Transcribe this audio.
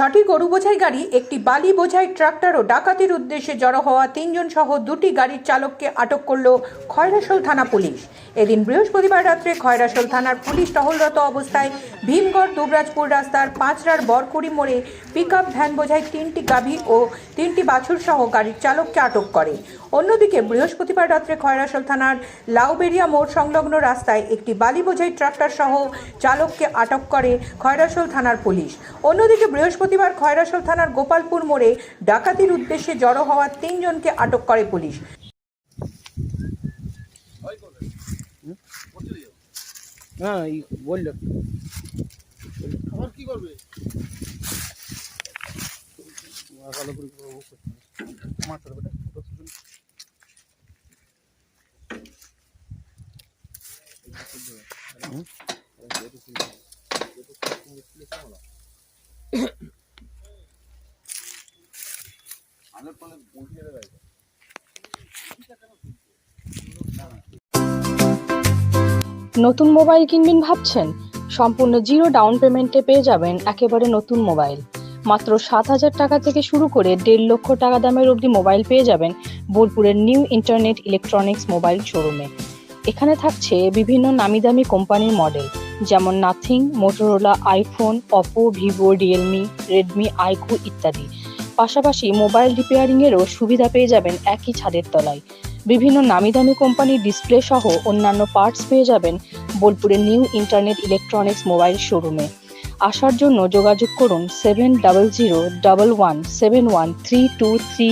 ছটি গরু বোঝাই গাড়ি, একটি বালি বোঝাই ট্রাক্টর ও ডাকাতির উদ্দেশ্যে জড়ো হওয়া তিনজন সহ দুটি গাড়ির চালককে আটক করল খয়রাসোল থানা পুলিশ। এদিন বৃহস্পতিবার রাত্রে খয়রাসোল থানার পুলিশ টহলরত অবস্থায় ভীমগড় দুবরাজপুর রাস্তার পাঁচরার বরকুড়ি মোড়ে পিক ভ্যান বোঝাই তিনটি গাভী ও তিনটি বাছুর সহ গাড়ির চালককে আটক করে। অন্যদিকে বৃহস্পতিবার রাত্রে খয়রাসোল থানার লাউবেরিয়া মোড় সংলগ্ন রাস্তায় একটি বালি বোঝাই ট্রাক্টর সহ চালককে আটক করে খয়রাসোল থানার পুলিশ। অন্যদিকে বৃহস্পতিবার খয়রাসোল থানার গোপালপুর মোড়ে ডাকাতির উদ্দেশ্যে জড়ো হওয়া তিনজনকে আটক করে পুলিশ। হ্যাঁ এই বলল। আবার কি করবে? ভালো করে মাথার বেটা নতুন মোবাইল কিনবেন ভাবছেন? সম্পূর্ণ জিরো ডাউন পেমেন্টে পেয়ে যাবেন একেবারে নতুন মোবাইল। মাত্র সাত হাজার টাকা থেকে শুরু করে দেড় লক্ষ টাকা দামের অবধি মোবাইল পেয়ে যাবেন বোলপুরের নিউ ইন্টারনেট ইলেকট্রনিক্স মোবাইল শোরুমে। এখানে থাকছে বিভিন্ন নামি দামি কোম্পানির মডেল, যেমন Nothing, Motorola, iPhone, Oppo, Vivo, Realme, Redmi, iQOO ইত্যাদি। পাশাপাশি মোবাইল রিপেয়ারিংয়েরও সুবিধা পেয়ে যাবেন একই ছাদের তলায়। বিভিন্ন নামি দামি কোম্পানির ডিসপ্লে সহ অন্যান্য পার্টস পেয়ে যাবেন বোলপুরের নিউ ইন্টারনেট ইলেকট্রনিক্স মোবাইল শোরুমে। আসার জন্য যোগাযোগ করুন seven double zero double one seven one three two three